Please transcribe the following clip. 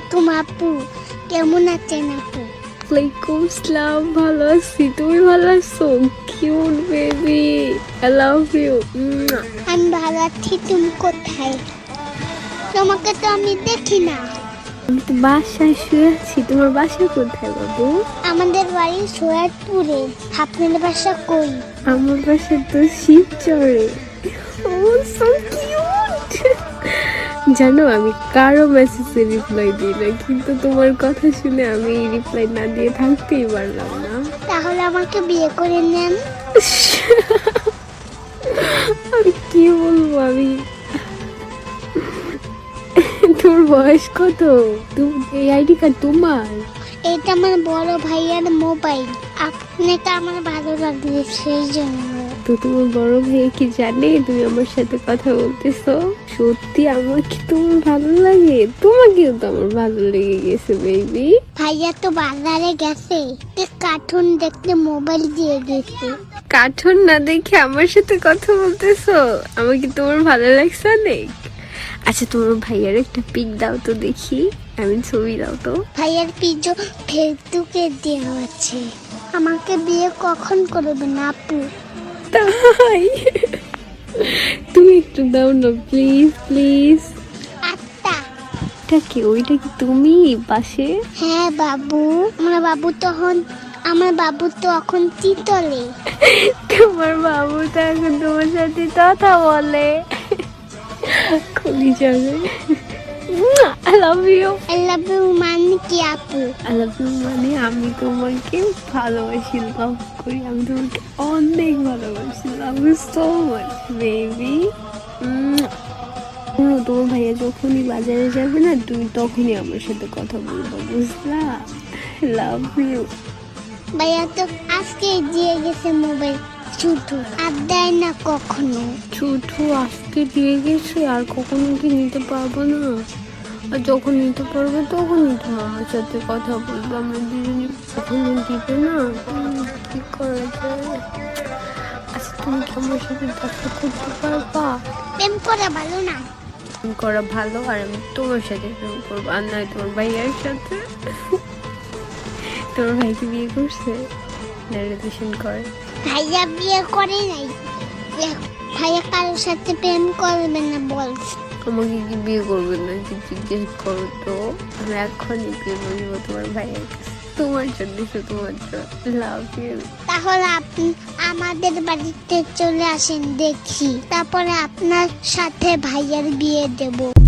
আলাইকুম আপু। কেমন আছেন আপু? ওয়ালাইকুম সালাম ভালো আছি। তুমি ভালো আছো? Cute baby I love you আমি ভালো আছি তুমি কোথায়? তোমাকে তো আমি দেখি না। আমি তো বাসায় শুয়ে আছি। তোমার বাসা কোথায় বাবু? আমাদের বাড়ি সোয়ারপুরে আপনাদের বাসা কই? আমার বাসা তো শিবচরে ও সো কিউট জানো আমি কারও মেসেজে রিপ্লাই দিই না কিন্তু তোমার কথা শুনে আমি রিপ্লাই না দিয়ে থাকতেই পারলাম না। তাহলে আমাকে বিয়ে করে নেন। আমি কি বলব আমি তোর বয়স কত? তুম- এই আইডি কার্ড তোমার? এটা আমার বড় ভাইয়ার মোবাইল। আপনাকে আমার ভালো লাগবে সেই জন্য। তো তোমার বড় ভাই কি জানে? তুমি আমার সাথে কথা বলতেছো। সত্যি আমার কি তোমার ভালো লাগে? তোমাকেও তো আমার ভালো লেগে গেছে বেবি ভাইয়া তো বাজারে গেছে। কার্টুন দেখতে মোবাইল দিয়ে গেছে। কার্টুন না দেখে আমার সাথে কথা বলতেছো? আমার কি তোমার ভালো লাগছে অনেক? আচ্ছা তোমার ভাইয়ার একটা পিক দাও তো দেখি। আমি ছবি দাও তো। ভাইয়ার পিজো ফেসবুকে দেওয়া আছে। আমাকে বিয়ে কখন করবে না আপু? তাই। তুমি একটু দাও না প্লিজ প্লিজ আত্মা। কি ওইটা কি তুমি পাশে? হ্যাঁ বাবু। আমার বাবু তখন আমার বাবু তো এখন চিতলে। তোমার বাবু তো এখন তোমার সাথে কথা বলে। খুলি যাবে I love you I love you মানে কি আপু? আই লাভ ইউ মানে আমি তোমাকে ভালোবাসি লাভ করি। আমি তোমাকে অনেক ভালোবাসি। Love you so much baby তোমার ভাইয়া যখনই বাজারে যাবে না তুমি তখনই আমার সাথে কথা বলব বুঝলা? লাভ ইউ ভাইয়া তো আজকে দিয়ে গেছে মোবাইল শুধু আর দেয় না কখনো। ছুটু আজকে দিয়ে গেছে আর কখনো কি নিতে পারব না? আর যখন নিতে পারবে তখনই তো আমার সাথে কথা বলব আমরা দুজনে কখনো দিবে না। কি করা যায়? আচ্ছা তুমি কি আমার সাথে দেখা করতে পারবা? প্রেম করা ভালো না। প্রেম করা ভালো আর আমি তোমার সাথে প্রেম করব আর নয় তোমার ভাইয়ার সাথে। তোমার ভাইকে বিয়ে করছে? না রিলেশন করে। ভাইয়া বিয়ে করে নাই। ভাইয়া কারোর সাথে প্রেম করবে না বলছে। আমাকে কি বিয়ে করবে না কি জিজ্ঞেস করো তো? আমি এখনই বিয়ে করব তোমার ভাইয়ের তোমার জন্য শুধুমাত্র লাভ ইউ তাহলে আপনি আমাদের বাড়িতে চলে আসেন দেখি। তারপরে আপনার সাথে ভাইয়ার বিয়ে দেব।